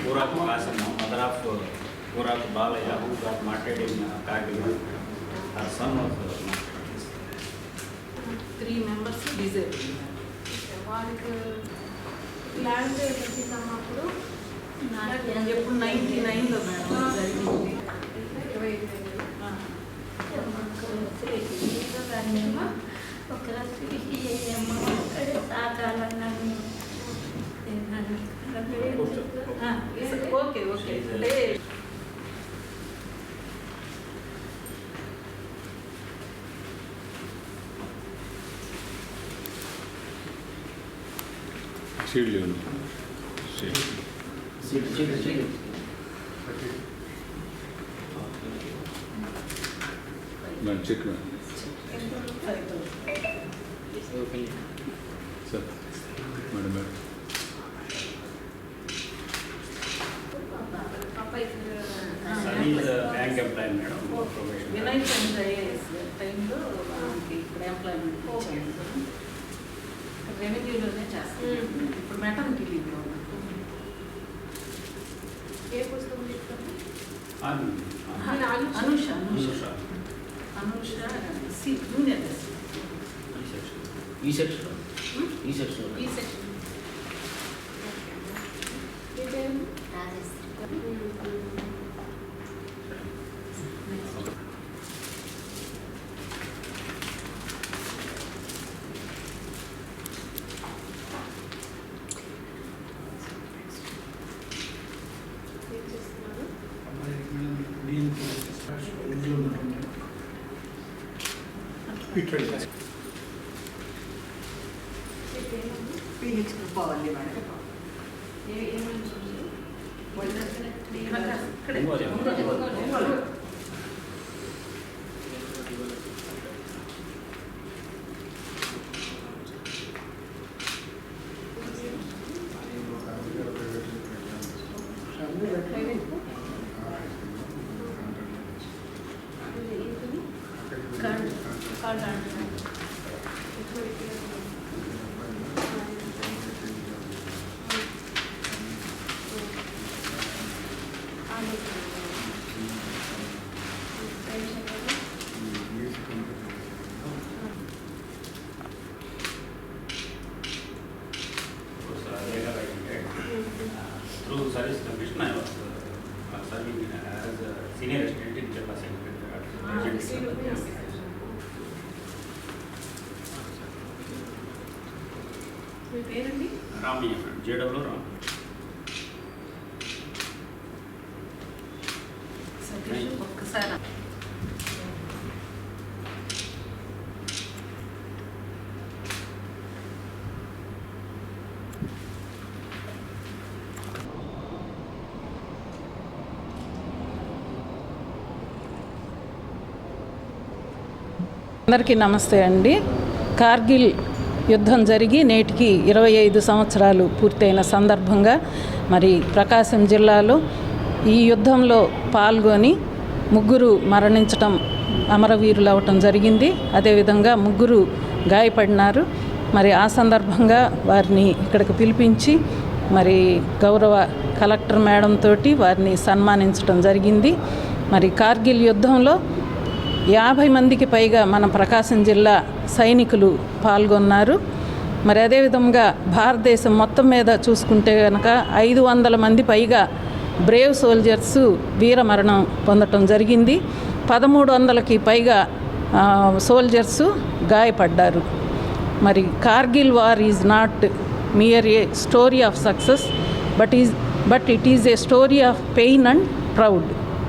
పూరాకు Kasamma mother of పూరాకు Balayya in Kargil her son three members disabled వాళ్ళకి land వచ్చిందన్నప్పుడు ఎప్పుడు ninety నైన్లో మేడం జరిగింది ఇరవై ఒక అమ్మ సాకాలన్నాను ఆ, సీడ్ లేవు seed seat seat seat madam check madam five thousand sir madam madam అబ్బాయికి son is bank employee madam profession Vinayak Chandra IAS టైంలో మనకి ఇక్కడ ఎంప్లాయ్మెంట్ ఇచ్చాడు రెవెన్యూలోనే చేస్తాను ఇప్పుడు మెటర్నిటీ లీవ్లో ఉన్నాను ఏ పుస్తకం చెప్తాను Anusha Anusha Anusha C junior E section E section E section మీ పేరేంటి? పీహెచ్ కృపావల్లి మేడం ఏమని చూసి ఇక్కడే Thank Through service serving as senior in మీ పేరండి? రామయ్య జేడబ్లో రామ్ సతీష్ ఒక్కసారి. అందరికీ నమస్తే అండి. కార్గిల్ యుద్ధం జరిగి నేటికి ఇరవై ఐదు సంవత్సరాలు పూర్తయిన సందర్భంగా మరి ప్రకాశం జిల్లాలో ఈ యుద్ధంలో పాల్గొని ముగ్గురు మరణించటం అమరవీరులు అవటం జరిగింది. అదేవిధంగా ముగ్గురు గాయపడినారు. మరి ఆ సందర్భంగా వారిని ఇక్కడికి పిలిపించి మరి గౌరవ కలెక్టర్ మేడం తోటి వారిని సన్మానించడం జరిగింది. మరి కార్గిల్ యుద్ధంలో యాభై మందికి పైగా మన ప్రకాశం జిల్లా సైనికులు పాల్గొన్నారు. మరి అదేవిధంగా భారతదేశం మొత్తం మీద చూసుకుంటే కనుక ఐదు వందల మంది పైగా బ్రేవ్ సోల్జర్స్ వీరమరణం పొందటం జరిగింది. పదమూడు వందలకి పైగా సోల్జర్స్ గాయపడ్డారు. మరి Kargil war is not mere a story of success but is but it is a story of pain and proud